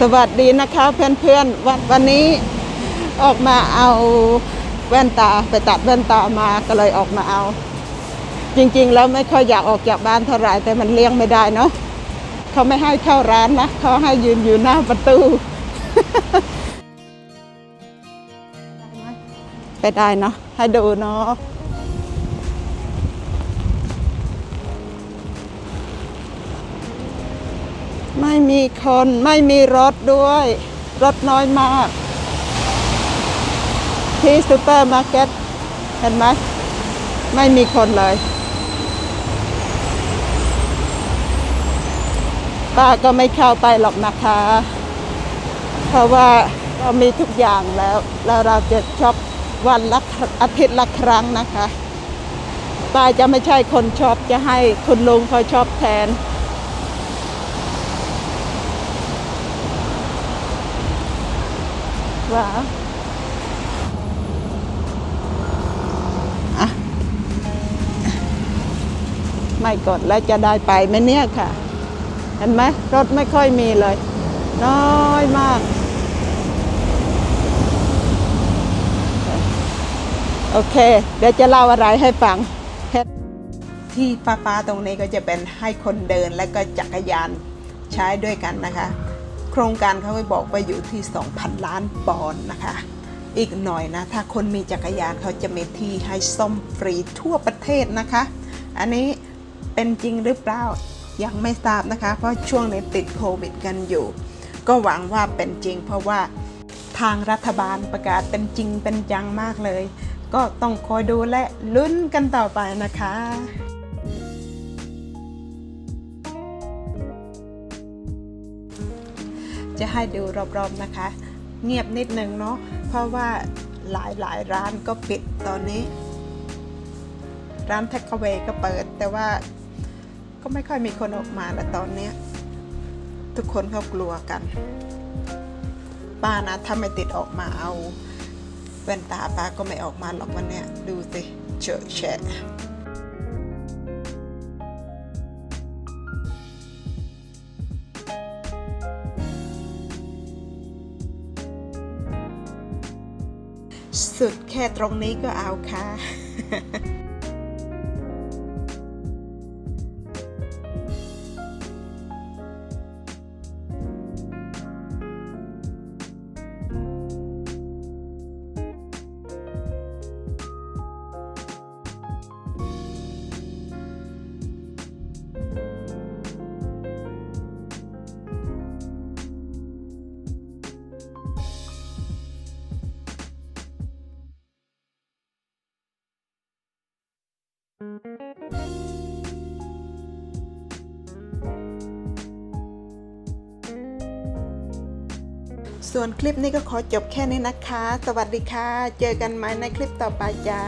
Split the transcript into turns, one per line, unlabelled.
สวัสดีนะคะเพื่อนๆวันวันนี้ออกมาเอาแว่นตาไปตัดแว่นตามาก็เลยออกมาเอา จริงๆแล้วไม่ค่อยอยากออกจากบ้านเท่าไหร่แต่มันเลี้ยงไม่ได้เนาะเขาไม่ให้เข้าร้านนะเขาให้ยืนอยู่หน้าประตู ไปได้เนาะให้ดูเนาะ ไม่มีคนไม่มีรถด้วย รถน้อยมาก ที่ซูเปอร์มาร์เก็ตเห็นไหมไม่มีคนเลยป้าก็ไม่เข้าไปหรอกนะคะ เพราะว่าเรามีทุกอย่างแล้ว แล้วเราจะชอบวันละอาทิตย์ละครั้งนะคะป้าจะไม่ใช่คนชอบจะให้คุณลุงเขาชอบแทน ว้าวไม่กดแล้วจะได้ไปไหมเนี่ยค่ะ เห็นไหมรถไม่ค่อยมีเลย น้อยมาก โอเค เดี๋ยวจะเล่าอะไรให้ฟัง ที่ป้าๆตรงนี้ก็จะเป็นให้คนเดินและก็จักรยานใช้ด้วยกันนะคะ รงการเขาไปบอกว่าอยู่ที่ 2,000 ล้านปอนด์นะคะ อีกหน่อยนะ ถ้าคนมีจักรยานเขาจะมีที่ให้ซ่อมฟรีทั่วประเทศนะคะ อันนี้เป็นจริงหรือเปล่ายังไม่ทราบนะคะ เพราะช่วงนี้ติดโควิดกันอยู่ ก็หวังว่าเป็นจริง เพราะว่าทางรัฐบาลประกาศเป็นจริงเป็นจังมากเลย ก็ต้องคอยดูและลุ้นกันต่อไปนะคะ จะให้ดูรอบๆนะคะ เงียบนิดนึงเนาะเพราะว่าหลายหลายๆร้านก็ปิดตอนนี้ ร้านแท็กเวก็เปิด แต่ว่าก็ไม่ค่อยมีคนออกมาแล้วตอนนี้ทุกคนเขากลัวกันป้านะถ้าไม่ติดออกมาเอาแว่นตาป้าก็ไม่ออกมาหรอกวันนี้ดูสิเฉอะแฉะ สุดแค่ตรงนี้ก็เอาค่ะ ส่วนคลิปนี้ก็ขอจบแค่นี้นะคะ สวัสดีค่ะ เจอกันใหม่ในคลิปต่อไปจ้า